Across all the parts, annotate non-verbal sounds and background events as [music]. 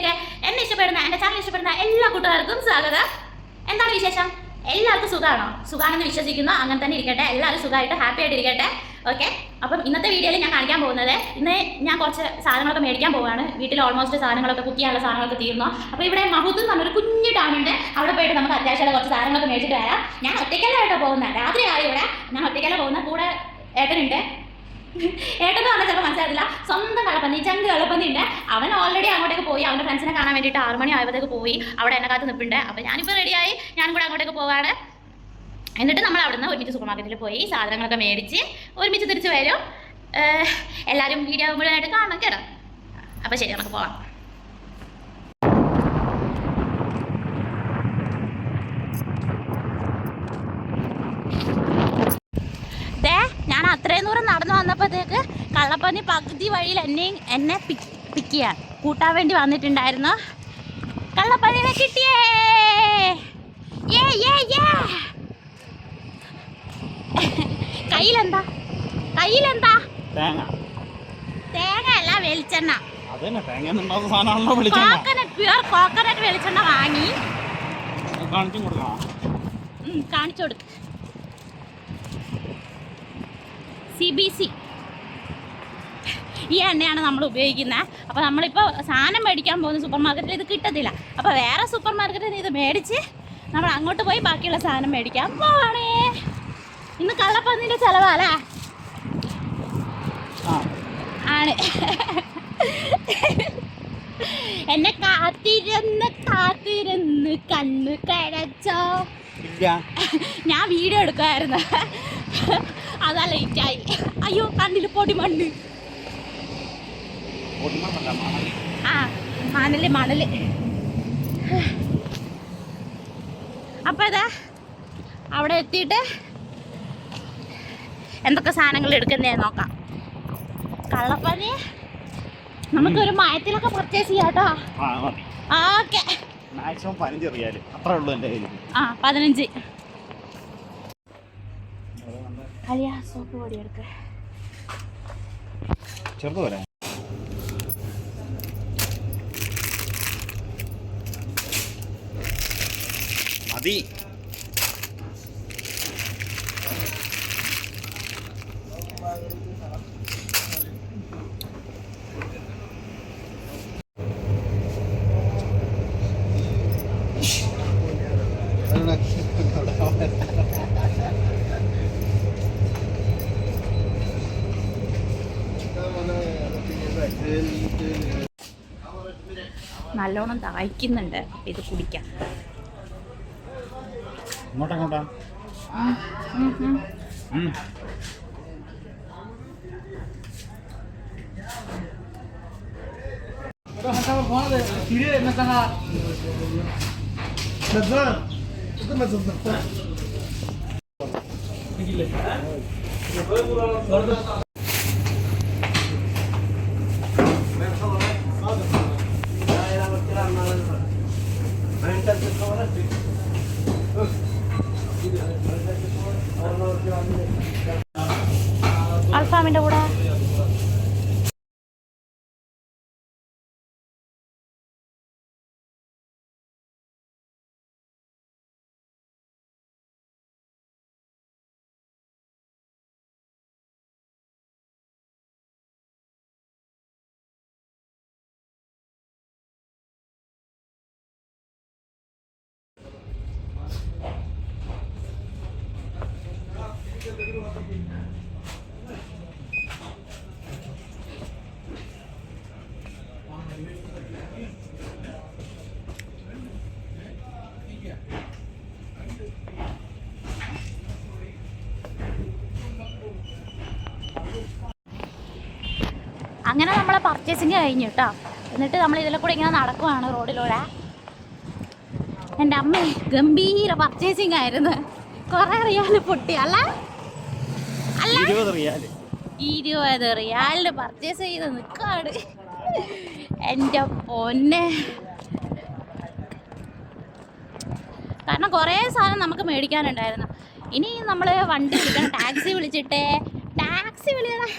വീഡിയോയിലേക്ക് എന്നെ ഇഷ്ടപ്പെടുന്ന എന്റെ ചാനൽ ഇഷ്ടപ്പെടുന്ന എല്ലാ കൂട്ടുകാർക്കും സ്വാഗതം. എന്താണ് വിശേഷം? എല്ലാവർക്കും സുഖമാണോ സുഖമാണെന്ന് വിശ്വസിക്കുന്നു. അങ്ങനെ തന്നെ ഇരിക്കട്ടെ. എല്ലാവരും സുഖമായിട്ട് ഹാപ്പി ആയിട്ട് ഇരിക്കട്ടെ. ഓക്കെ അപ്പം ഇന്നത്തെ വീഡിയോയിൽ ഞാൻ കാണിക്കാൻ പോകുന്നത് ഇന്ന് ഞാൻ കുറച്ച് സാധനങ്ങളൊക്കെ മേടിക്കാൻ പോവാണ് വീട്ടിൽ ഓൾമോസ്റ്റ് സാധനങ്ങളൊക്കെ കുക്ക് ചെയ്യാനുള്ള സാധനങ്ങളൊക്കെ തീർന്നു. അപ്പോൾ ഇവിടെ മഹൂത്ത് എന്ന് പറഞ്ഞൊരു കുഞ്ഞു ടൗണുണ്ട് അവിടെ പോയിട്ട് നമുക്ക് അത്യാവശ്യമുള്ള കുറച്ച് സാധനങ്ങളൊക്കെ മേടിച്ചിട്ട് വരാം. ഞാൻ ഒറ്റയ്ക്കല്ല പോകുന്നത് രാത്രി ആയി ഇവിടെ. ഞാൻ ഒറ്റയ്ക്കല്ല പോകുന്ന? കൂടെ ഏട്ടനുണ്ട്. ഏട്ടെന്ന് പറഞ്ഞാൽ ചിലപ്പോൾ മനസ്സിലായില്ല സ്വന്തം കളപ്പന്നി ചങ്ക് കളപ്പന്നി ഉണ്ട്. അവൻ ഓൾറെഡി അങ്ങോട്ടേക്ക് പോയി. അവന്റെ ഫ്രണ്ട്സിനെ കാണാൻ വേണ്ടിയിട്ട് ആറ് മണി ആയപ്പോഴത്തേക്ക് പോയി. അവിടെ എന്നെ കാത്ത് നിൽപ്പുണ്ട് അപ്പോൾ ഞാനിപ്പോൾ റെഡിയായി ഞാൻ കൂടെ അങ്ങോട്ടേക്ക് പോവാണ്. എന്നിട്ട് നമ്മൾ അവിടുന്ന് ഒരുമിച്ച് സൂപ്പർ മാർക്കറ്റിൽ പോയി സാധനങ്ങളൊക്കെ മേടിച്ച് ഒരുമിച്ച് തിരിച്ച് വരും. എല്ലാവരും വീഡിയോ മുഴുവനായിട്ട് കാണാം കേട്ടോ. അപ്പോൾ ശരി നമുക്ക് പോവാം. ഞാൻ അത്രയും ദൂരം നടന്നു വന്നപ്പോഴത്തേക്ക് കള്ളപ്പന്നി പകുതി വഴിയിൽ എന്നെയും എന്നെ പിക്ക് ചെയ്യാൻ കൂട്ടാൻ വേണ്ടി വന്നിട്ടുണ്ടായിരുന്നു. കള്ളപ്പന്നിനെ കിട്ടിയേ. ഏ ഏ ഏ കയ്യിലെന്താ? കയ്യിലെന്താ? തേങ്ങ. തേങ്ങ അല്ല വെളിച്ചെണ്ണ. കോക്കനട്ട് പ്യുവർ കോക്കനട്ട് വെളിച്ചെണ്ണ വാങ്ങി. കാണിച്ചു കൊടുക്കണം. ഉം, കാണിച്ചു കൊടുക്ക്. C B C. ഈ എണ്ണയാണ് നമ്മൾ ഉപയോഗിക്കുന്നത് അപ്പോൾ നമ്മളിപ്പോൾ സാധനം മേടിക്കാൻ പോകുന്ന സൂപ്പർ മാർക്കറ്റിൽ ഇത് കിട്ടത്തില്ല. അപ്പോൾ വേറെ സൂപ്പർ മാർക്കറ്റിൽ നിന്ന് ഇത് മേടിച്ച് നമ്മൾ അങ്ങോട്ട് പോയി ബാക്കിയുള്ള സാധനം മേടിക്കാൻ പോവാണേ. ഇന്ന് കള്ളപ്പന്നിന്റെ ചിലവാലേ ആണ്. എന്നെ കാത്തിരുന്ന് കാത്തിരുന്ന് കണ്ണ് കരച്ചോ ഞാൻ വീഡിയോ എടുക്കുമായിരുന്നു അതാ ലേറ്റായി അയ്യോ കണ്ണിൽ പൊടി മണ്ണ്. ആ മണൽ മണൽ. അപ്പൊ ഇതാ അവിടെ എത്തിയിട്ട് എന്തൊക്കെ സാധനങ്ങൾ എടുക്കുന്നേ നോക്കാം. കള്ളപ്പനി. നമുക്കൊരു മയത്തിലൊക്കെ പർച്ചേസ് ചെയ്യാം കേട്ടോ ഓക്കെ. മാക്സിമം പതിനഞ്ച് റിയാൽ. അത്രേ ഉള്ളൂ എന്റെ കയ്യിൽ ആ പതിനഞ്ച്. അലിയ സോപ്പ് പൊടി എടുക്ക ചെറുത് വരാം മതി നല്ലോണം ദാഹിക്കുന്നുണ്ട്. അപ്പൊ ഇത് കുടിക്കാം. ഇങ്ങോട്ടങ്ങോട്ടാ. അൽഫാമിന്റെ കൂടെ. അങ്ങനെ നമ്മളെ പർച്ചേസിങ് കഴിഞ്ഞു കേട്ടോ എന്നിട്ട് നമ്മൾ ഇതിലെ കൂടെ ഇങ്ങനെ നടക്കുവാണ് റോഡിലൂടെ എന്റെ അമ്മ ഗംഭീര പർച്ചേസിങ് ആയിരുന്നു. കുറേ റിയാൽ പൊട്ടി. അല്ല? അല്ല? ഇരുപത് റിയാൽ. ഇരുപത് റിയാലിന് പർച്ചേസ് ചെയ്ത് നിൽക്കാണ് എന്റെ പൊന്നെ. കാരണം കുറേ സാധനം നമുക്ക് മേടിക്കാനുണ്ടായിരുന്നു. ഇനി നമ്മൾ വണ്ടി വിളിക്കണം. ടാക്സി വിളിച്ചിട്ടേ. ടാക്സി വിളിക്കണം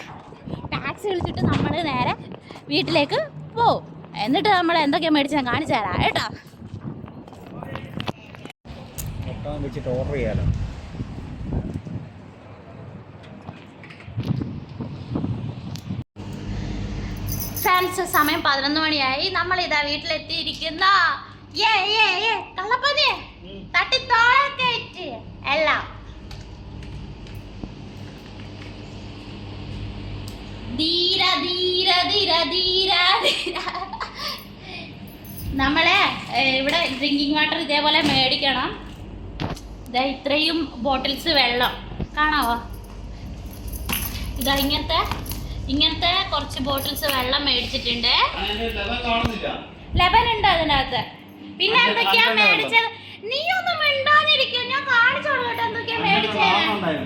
ടാക്സി വിളിച്ചിട്ട് നമ്മൾ നേരെ വീട്ടിലേക്ക് പോവും. എന്നിട്ട് നമ്മൾ എന്തൊക്കെയാ മേടിച്ച് ഞാൻ കാണിച്ചു തരാം കേട്ടോ. വെച്ചിട്ട് ഓർഡർ ചെയ്യാലോ? ഫ്രണ്ട്സ് സമയം പതിനൊന്ന് മണിയായി. നമ്മൾ ഇതാ വീട്ടിലെത്തിയിരിക്കുന്ന തട്ടി തോഴക്കേറ്റ് എല്ലാം. ധീര ധീര ധീര ധീര ധീര. നമ്മളെ ഇവിടെ ഡ്രിങ്കിങ് വാട്ടർ ഇതേപോലെ മേടിക്കണം. ഇതാ ഇത്രയും ബോട്ടിൽസ് വെള്ളം. കാണാവോ? ഇതാ ഇങ്ങനത്തെ ഇങ്ങനത്തെ കുറച്ച് ബോട്ടിൽസ് വെള്ളം മേടിച്ചിട്ടുണ്ട്. ലെബൻ ഉണ്ട് അതിനകത്ത്. പിന്നെ എന്തൊക്കെയാ മേടിച്ചത്? നീ ഒന്നും മിണ്ടാതിരിക്കും. ഞാൻ കാണിച്ചോളൂ കേട്ടോ എന്തൊക്കെയാ മേടിച്ചത്.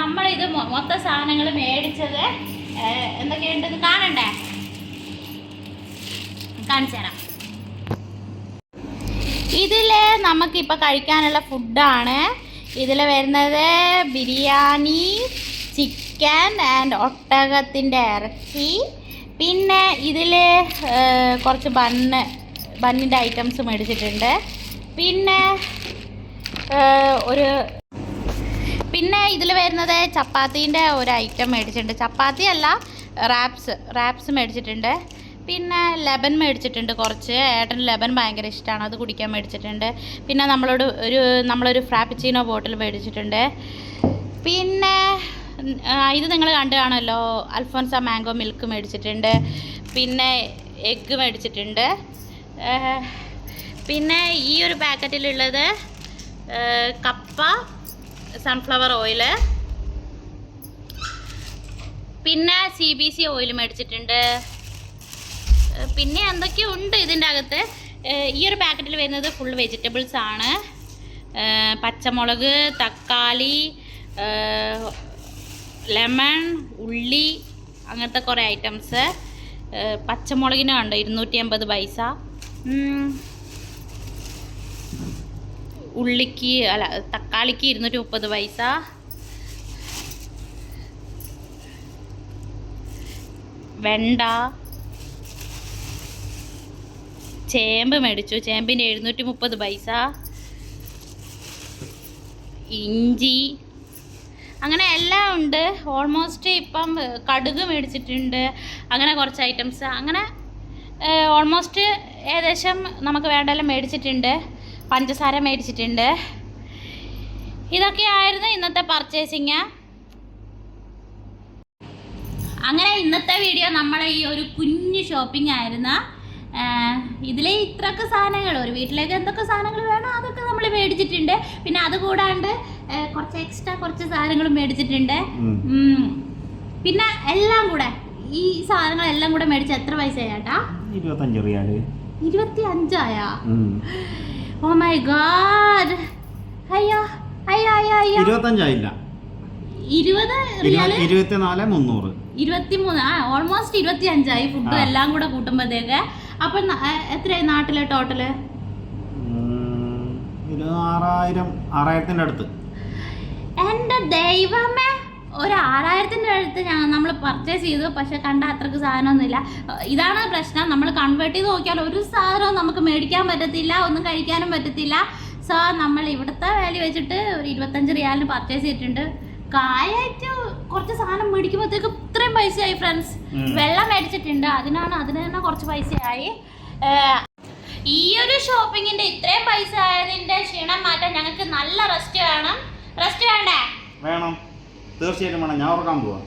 നമ്മളിത് മൊത്തം സാധനങ്ങൾ മേടിച്ചത് എന്തൊക്കെയുണ്ടെന്ന് കാണണ്ടേ? കാണിച്ചു തരാം. ഇതിൽ നമുക്കിപ്പോൾ കഴിക്കാനുള്ള ഫുഡാണ്. ഇതിൽ വരുന്നത് ബിരിയാണി ചിക്കൻ ആൻഡ് ഒട്ടകത്തിന്റെ ഇറച്ചി. പിന്നെ ഇതിൽ കുറച്ച് ബണ്ണ് ബണ്ണിന്റെ ഐറ്റംസ് മേടിച്ചിട്ടുണ്ട്. പിന്നെ ഒരു പിന്നെ ഇതിൽ വരുന്നത് ചപ്പാത്തീന്റെ ഒരു ഐറ്റം മേടിച്ചിട്ടുണ്ട്. ചപ്പാത്തി അല്ല റാപ്സ് റാപ്സ് മേടിച്ചിട്ടുണ്ട്. പിന്നെ ലെബൻ മേടിച്ചിട്ടുണ്ട് കുറച്ച്. ഏട്ടൻ ലെബൻ ഭയങ്കര ഇഷ്ടമാണ് അത് കുടിക്കാൻ മേടിച്ചിട്ടുണ്ട്. പിന്നെ നമ്മളോട് ഒരു നമ്മളൊരു ഫ്രാപ്പിച്ചീനോ ബോട്ടിൽ മേടിച്ചിട്ടുണ്ട്. പിന്നെ ഇത് നിങ്ങൾ കണ്ടു കാണുമല്ലോ അൽഫോൻസ മാംഗോ മിൽക്ക് മേടിച്ചിട്ടുണ്ട്. പിന്നെ എഗ്ഗ് മേടിച്ചിട്ടുണ്ട്. പിന്നെ ഈ ഒരു പാക്കറ്റിലുള്ളത് കപ്പ സൺഫ്ലവർ ഓയിൽ പിന്നെ സി ബി സി ഓയിൽ മേടിച്ചിട്ടുണ്ട്. പിന്നെ എന്തൊക്കെയോ ഉണ്ട് ഇതിന്റെ അകത്ത്. ഈ ഒരു പാക്കറ്റിൽ വരുന്നത് ഫുൾ വെജിറ്റബിൾസ് ആണ്. പച്ചമുളക് തക്കാളി ലെമൺ ഉള്ളി അങ്ങനത്തെ കുറേ ഐറ്റംസ് പച്ചമുളകിന് കണ്ടോ ഇരുന്നൂറ്റി അമ്പത് പൈസ. ഉള്ളിക്ക് അല്ല തക്കാളിക്ക് ഇരുന്നൂറ്റി മുപ്പത് പൈസ. വെണ്ട. ചേമ്പ് മേടിച്ചു. ചേമ്പിന് എഴുന്നൂറ്റി മുപ്പത് പൈസ. ഇഞ്ചി. അങ്ങനെ എല്ലാം ഉണ്ട്. ഓൾമോസ്റ്റ് ഇപ്പം കടുക് മേടിച്ചിട്ടുണ്ട്. അങ്ങനെ കുറച്ച് ഐറ്റംസ് അങ്ങനെ ഓൾമോസ്റ്റ് ഏകദേശം നമുക്ക് വേണ്ടതെല്ലാം മേടിച്ചിട്ടുണ്ട്. പഞ്ചസാര മേടിച്ചിട്ടുണ്ട്. ഇതൊക്കെയായിരുന്നു ഇന്നത്തെ പർച്ചേസിങ് അങ്ങനെ ഇന്നത്തെ വീഡിയോ നമ്മളെ ഈ ഒരു കുഞ്ഞു ഷോപ്പിംഗ് ആയിരുന്നു. ഇതിലെ ഇത്രയൊക്കെ സാധനങ്ങൾ ഒരു വീട്ടിലേക്ക് എന്തൊക്കെ സാധനങ്ങൾ വേണോ അതൊക്കെ നമ്മൾ മേടിച്ചിട്ടുണ്ട്. പിന്നെ അത് കൂടാണ്ട് കുറച്ച് എക്സ്ട്രാ കുറച്ച് സാധനങ്ങൾ മേടിച്ചിട്ടുണ്ട്. പിന്നെ എല്ലാം കൂടെ ഈ സാധനങ്ങളെല്ലാം കൂടെ മേടിച്ച എത്ര പൈസ ചേട്ടാ? ഇരുപത്തി അഞ്ചായാ ഓ മൈ ഗാഡ് അയ്യോ അയ്യോ അയ്യോ അയ്യോ. ഇരുപത്തഞ്ചായില്ല. ഇരുപത് റിയാൽ? ഇരുപത്തിനാല് മുന്നൂറ്. ഇരുപത്തിമൂന്ന്. ആ ഓൾമോസ്റ്റ് ഇരുപത്തി അഞ്ചായി ഫുഡ് എല്ലാം കൂടെ കൂട്ടുമ്പോഴത്തേക്ക്. അപ്പൊ എത്രയായി നാട്ടിലെ ടോട്ടൽ ആറായിരം ആറായിരത്തിന്റെ അടുത്ത്. എന്റെ ദൈവമേ. ഒരു ആറായിരത്തിന്റെ അടുത്ത് ഞങ്ങൾ നമ്മൾ പർച്ചേസ് ചെയ്തു. പക്ഷെ കണ്ട അത്രയ്ക്ക് സാധനമൊന്നുമില്ല. ഇതാണ് പ്രശ്നം. നമ്മൾ കൺവേർട്ട് ചെയ്ത് നോക്കിയാൽ ഒരു സാധനവും നമുക്ക് മേടിക്കാൻ പറ്റത്തില്ല ഒന്നും കഴിക്കാനും പറ്റത്തില്ല. സോ നമ്മൾ ഇവിടുത്തെ വാല്യൂ വെച്ചിട്ട് ഒരു ഇരുപത്തഞ്ച് റിയാലിന് പർച്ചേസ് ചെയ്തിട്ടുണ്ട്. കായായിട്ട് കുറച്ച് സാധനം മേടിക്കുമ്പോഴത്തേക്ക് ഇത്രയും പൈസയായി ഫ്രണ്ട്സ്. വെള്ളം മേടിച്ചിട്ടുണ്ട്. അതിനാണ് അതിന് തന്നെ കുറച്ച് പൈസയായി. ഈ ഒരു ഷോപ്പിങ്ങിന്റെ ഇത്രയും പൈസ ആയതിന്റെ ക്ഷീണം മാറ്റാൻ ഞങ്ങൾക്ക് നല്ല റെസ്റ്റ് വേണം. റെസ്റ്റ് വേണ്ടേ? വേണം. തീർച്ചയായിട്ടും വേണം. ഞാൻ ഉറക്കാൻ പോവാ.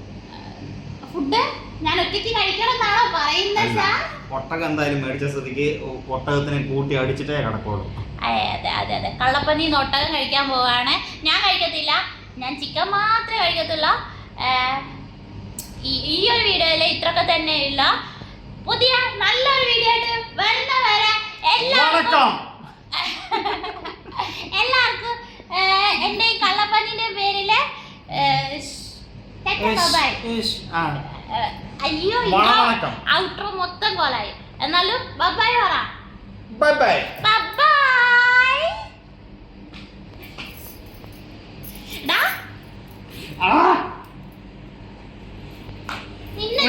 ഫുഡ്? ഞാൻ ഒറ്റയ്ക്ക് കഴിക്കണം എന്നാണോ പറയുന്നത് സാർ? ഒട്ടകം എന്തായാലും മേടിച്ച സ്ഥിതിക്ക് ഒട്ടകത്തിനെ കൂട്ടി അടിച്ചിട്ടേ കിടക്കുള്ളൂ. അതെ അതെ അതെ കള്ളപ്പന്നി ഒട്ടകം കഴിക്കാൻ പോവാണ്. ഞാൻ കഴിക്കത്തില്ല. ഞാൻ ചിക്കൻ മാത്രമേ കഴിക്കത്തുള്ളൂ. ഈ ഒരു വീഡിയോയിൽ ഇത്രയൊക്കെ തന്നെ ഉള്ള പുതിയ നല്ലൊരു വീഡിയോ ആയിട്ട് വരുന്നവരെ എല്ലാവർക്കും [laughs] എല്ലാവർക്കും ഏഹ്, എന്റെ ഈ കള്ളപ്പന്നിന്റെ അയ്യോ ഔട്ടർ മൊത്തം കോലായി എന്നാലും ബബായ് പറ. ബബായ് ബബായ് ഡാ. ആ. നിന്നെ.